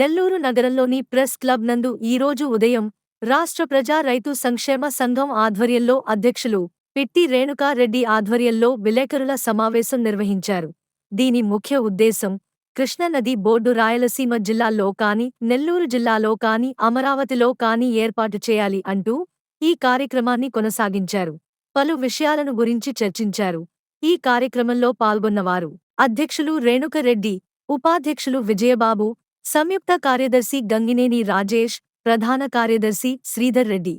నెల్లూరు నగరంలోని press club నందు ఈరోజు ఉదయం రాష్ట్ర ప్రజా రైతు సంక్షేమ సంఘం ఆధ్వర్యంలో అధ్యక్షులు పిట్టి రేణుకారెడ్డి ఆధ్వర్యంలో విలేకరుల సమావేశం నిర్వహించారు. దీని ముఖ్య ఉద్దేశం కృష్ణానది బోర్డు రాయలసీమ జిల్లాలో కాని నెల్లూరు జిల్లాలో కాని అమరావతిలో కాని ఏర్పాటు చేయాలి అంటూ ఈ కార్యక్రమాన్ని కొనసాగించారు. పలు విషయాలను గురించి చర్చించారు. ఈ కార్యక్రమంలో పాల్గొన్నవారు అధ్యక్షులు రేణుకరెడ్డి ఉపాధ్యక్షులు విజయబాబు సంయుక్త కార్యదర్శి గంగినేని రాజేష్ ప్రధాన కార్యదర్శి శ్రీధర్ రెడ్డి.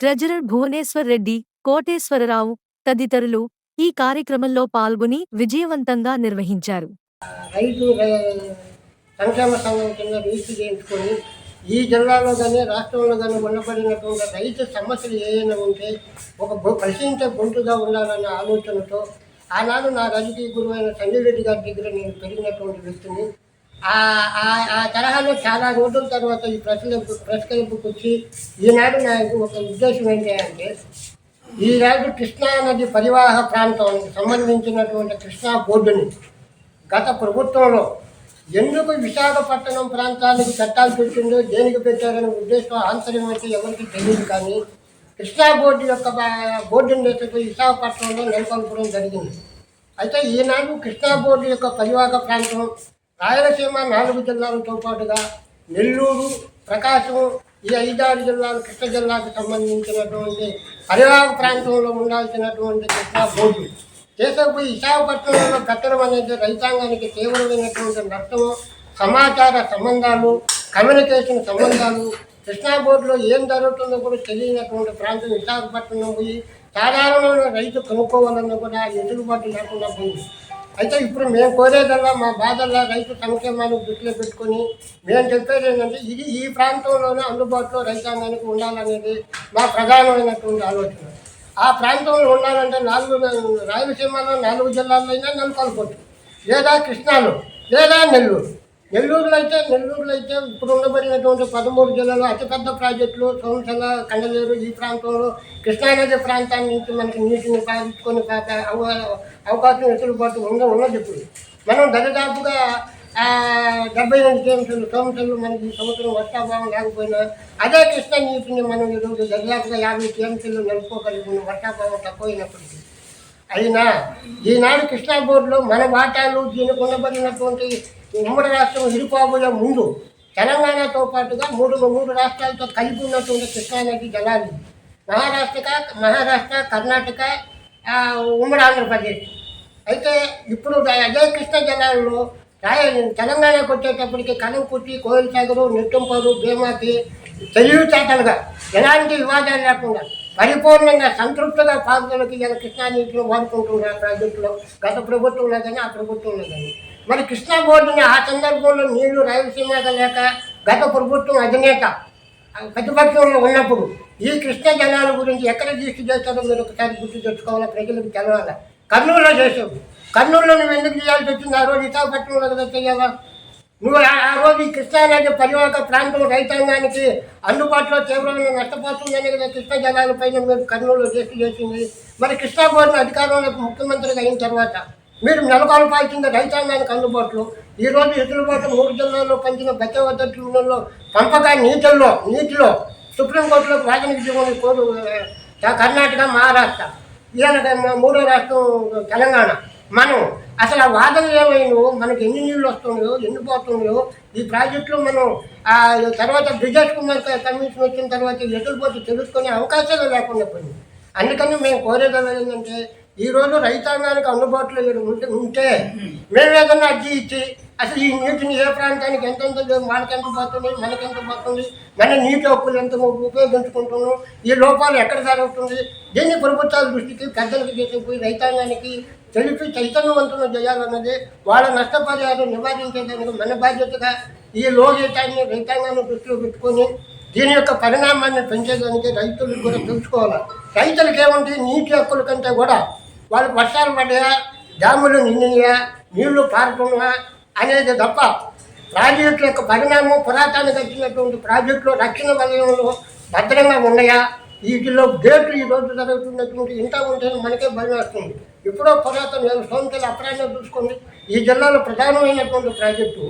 ట్రెజరర్ భువనేశ్వర్ రెడ్డి కోటేశ్వరరావు తదితరులు ఈ కార్యక్రమంలో పాల్గొని విజయవంతంగా నిర్వహించారు. రైతు సంక్షేమ సంఘం కింద రిజిస్టర్ చేయించుకొని ఈ జిల్లాలో కానీ రాష్ట్రంలో కానీ ఉండబడినటువంటి రైతు సమస్యలు ఏమైనా ఉంటే ఒక ప్రశ్నించే గొంతుగా ఉండాలన్న ఆలోచనతో ఆనాడు నా రాజకీయ గురువైన సంజయ్ రెడ్డి గారి దగ్గర నేను పెరిగినటువంటి వ్యక్తిని ఆ ఆ- తరహాలో చాలా రోజుల తర్వాత ఈ ప్రెస్ క్లబ్- వచ్చి ఈనాడు నాకు ఒక ఉద్దేశం ఏంటి అంటే ఈనాడు కృష్ణా నది పరివాహ ప్రాంతానికి సంబంధించినటువంటి కృష్ణా బోర్డుని గత ప్రభుత్వంలో ఎందుకు విశాఖపట్నం ప్రాంతానికి పెట్టాల్సి వచ్చిందో దేనికి పెట్టారనే ఉద్దేశం ఆంతర్యం అయితే ఎవరికి తెలియదు కానీ కృష్ణా బోర్డు యొక్క బోర్డుని తీసుకుపోయి విశాఖపట్నంలో నెలకొల్పడం జరిగింది. అయితే ఈనాడు కృష్ణా బోర్డు యొక్క పరివాహక ప్రాంతం రాయలసీమ నాలుగు జిల్లాలతో పాటుగా నెల్లూరు ప్రకాశం ఈ ఐదారు జిల్లాలు కృష్ణ జిల్లాకు సంబంధించినటువంటి పరివాహక ప్రాంతంలో ఉండాల్సినటువంటి కృష్ణా బోర్డు చేసకపోయి విశాఖపట్నంలో కట్టడం అనేది రైతాంగానికి తీవ్రమైనటువంటి నష్టము సమాచార సంబంధాలు కమ్యూనికేషన్ సంబంధాలు కృష్ణా బోర్డులో ఏం జరుగుతుందో కూడా తెలియనటువంటి ప్రాంతం విశాఖపట్నం పోయి సాధారణమైన రైతు కొనుక్కోవాలన్నా కూడా ఎదుగుబాటు లేకుండా పోయింది. అయితే ఇప్పుడు మేము కోరేదల్లా మా బాధల్లా రైతు సంక్షేమాన్ని దృష్టిలో పెట్టుకొని మేము చెప్పేది ఏంటంటే ఇది ఈ ప్రాంతంలోనే అందుబాటులో రైతాంగానికి ఉండాలనేది మా ప్రధానమైనటువంటి ఆలోచన. ఆ ప్రాంతంలో ఉండాలంటే నాలుగు రాయలసీమలో నాలుగు జిల్లాల్లో అయినా నెలకొల్పొచ్చు. లేదా కృష్ణాలో లేదా నెల్లూరు. నెల్లూరులో అయితే నెల్లూరులో అయితే ఇప్పుడు ఉండబడినటువంటి పదమూడు జిల్లాలో అతిపెద్ద ప్రాజెక్టులు సోమసంగ కండలేరు ఈ ప్రాంతంలో కృష్ణానది ప్రాంతాన్ని నుంచి మనకి నీటిని పాలించుకొని అవకాశం ఎసులుబాటు ఉండ ఉన్నది ఇప్పుడు. మనం దరిదాపుగా డెబ్బై ఎనిమిది టీఎంసీలు సోమశలు మనకి ఈ సంవత్సరం వర్షాభావం లేకపోయినా అదే కృష్ణ నీటిని మనం ఈరోజు దరిదాపుగా యాభై కిలోమీటర్లు నిలుపుకోగలిగిన వర్షాభావం తక్కువైనప్పటికీ అయినా ఈనాడు కృష్ణా బోర్డులో మన వాటాలు దీనికి ఉండబడినటువంటి ఉమ్మడి రాష్ట్రం విడిపోబోయే ముందు తెలంగాణతో పాటుగా మూడు మూడు రాష్ట్రాలతో కలిపి ఉన్నటువంటి కృష్ణానది జలాలు. మహారాష్ట్ర మహారాష్ట్ర కర్ణాటక ఉమ్మడి ఆంధ్రప్రదేశ్. అయితే ఇప్పుడు అదే కృష్ణ జలాల్లో రాయ తెలంగాణకు వచ్చేటప్పటికి కలంకుట్టి కోయిల్ సాగరు నెట్టుంపాడు భీమాకి తెలివితేటలుగా ఎలాంటి వివాదాలు లేకుండా పరిపూర్ణంగా సంతృప్తిగా పాల్గొనకి ఇలా కృష్ణా నీటిలో వాడుకుంటున్నారు ప్రాజెక్టులో గత ప్రభుత్వంలో కానీ ఆ ప్రభుత్వంలో కానీ. మరి కృష్ణా బోర్డుని ఆ సందర్భంలో నీళ్ళు రాయలసీమగా లేక గత ప్రభుత్వం అధినేత ప్రతిపక్షంలో ఉన్నప్పుడు ఈ కృష్ణ జలాల గురించి ఎక్కడ దృష్టి చేస్తారో మీరు ఒకసారి గుర్తు తెచ్చుకోవాలా ప్రజలకు తెలవాలి? కర్నూలులో చేసావు కర్నూలులో నువ్వు ఎందుకు చేయాల్సి వచ్చింది? ఆ రోజు విశాఖపట్నంలో కదా చేయాలా? నువ్వు ఆ- రోజు ఈ కృష్ణానది పరివాహక ప్రాంతం రైతాంగానికి అందుబాటులో తీవ్రమైన నష్టపోతుందని కదా కృష్ణా జలాలపైన మీరు కర్నూలు రేసు చేసింది. మరి కృష్ణా బోర్డు అధికారంలోకి ముఖ్యమంత్రిగా అయిన తర్వాత మీరు నెలకొల్పాల్సింది రైతాంగానికి అందుబాటులో ఈ రోజు ఎదురుబాటు మూడు జిల్లాల్లో పంచిన బచ్చవద్దట్లో పంపక నీటిల్లో నీటిలో సుప్రీంకోర్టులో ప్రాథమిక జీవన కోరు కర్ణాటక మహారాష్ట్ర. ఇలాగ మా మూడో రాష్ట్రం తెలంగాణ. మనం అసలు ఆ వాదనలు ఏమైనా మనకి ఎన్ని నీళ్ళు వస్తున్నాయో ఎన్ని పోతున్నాయో? ఈ ప్రాజెక్టులో మనం ఆ తర్వాత బ్రిజేష్ కుమార్ కమిషన్ వచ్చిన తర్వాత ఎదురుపోతే తెలుసుకునే అవకాశాలు లేకుండా పోయింది అందుకని మేము కోరేది ఏంటంటే ఈ రోజు రైతాంగానికి అందుబాటులో ఉంటే ఉంటే మేము. ఏదన్నా అర్జీ ఇచ్చి అసలు ఈ నీటిని ఏ ప్రాంతానికి ఎంతెంత మనకెంత పోతుంది మనకెంత పోతుంది మన నీటి హక్కులు ఎంత ఉపయోగించుకుంటున్నాం ఈ లోపాలు ఎక్కడ జరుగుతుంది? దీన్ని ప్రభుత్వాల దృష్టికి పెద్దలకు తీసుకుపోయి రైతాంగానికి తెలిపి చైతన్యవంతులు చేయాలన్నది వాళ్ళ నష్టపరిహారం నివారించేదానికి మన బాధ్యతగా ఈ లోహితాన్ని రైతాంగాన్ని దృష్టిలో పెట్టుకొని దీని యొక్క పరిణామాన్ని పెంచేదానికి రైతులు కూడా తెలుసుకోవాలి. రైతులకు ఏమంటే నీటి హక్కుల కంటే కూడా వాళ్ళకి వర్షాలు పడ్డాయా? డ్యాములు నిండినయా? నీళ్ళు పారుతున్నాయా? అనేది తప్ప ప్రాజెక్టు యొక్క పరిణామం పురాతన కట్టినటువంటి ప్రాజెక్టులో రక్షణ వలయంలో భద్రంగా ఉన్నాయా? వీటిలో గేట్లు ఈ రోజు జరుగుతున్నటువంటి ఇంత ఉంటే మనకే భయం వస్తుంది. ఎప్పుడో పురాతన సోమతల అప్రాణం చూసుకోండి. ఈ జిల్లాలో ప్రధానమైనటువంటి ప్రాజెక్టు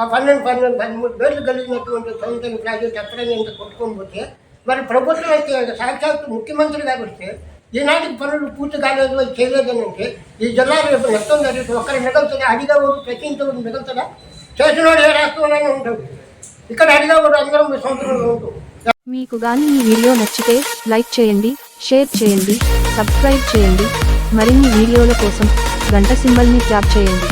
ఆ పన్నెండు పన్నెండు పదమూడు వేలు కలిగినటువంటి సంవత్సరం ప్రాజెక్టు ఎప్పుడైనా ఇంత కొట్టుకొని పోతే మరి ప్రభుత్వం అయితే సాక్షాత్ ముఖ్యమంత్రి కాబట్టి ఈనాటికి పనులు పూర్తి కాలేదు అది చేయలేదని అంటే ఈ జిల్లా రేపు నష్టం జరిగితే ఒక్కరు మిగులుతుంది అడిగేవాడు ప్రశ్నించేవాడు మిగులుతుందా చేసినవాడు ఏ రాష్ట్రంలోనే ఉంటాడు ఇక్కడ అడిగేవాడు అందరం సంవత్సరంలో మీకు గాని ఈ వీడియో నచ్చితే లైక్ చేయండి షేర్ చేయండి సబ్స్క్రైబ్ చేయండి. మరిన్ని వీడియోల కోసం గంట సింబల్ని ట్యాప్ చేయండి.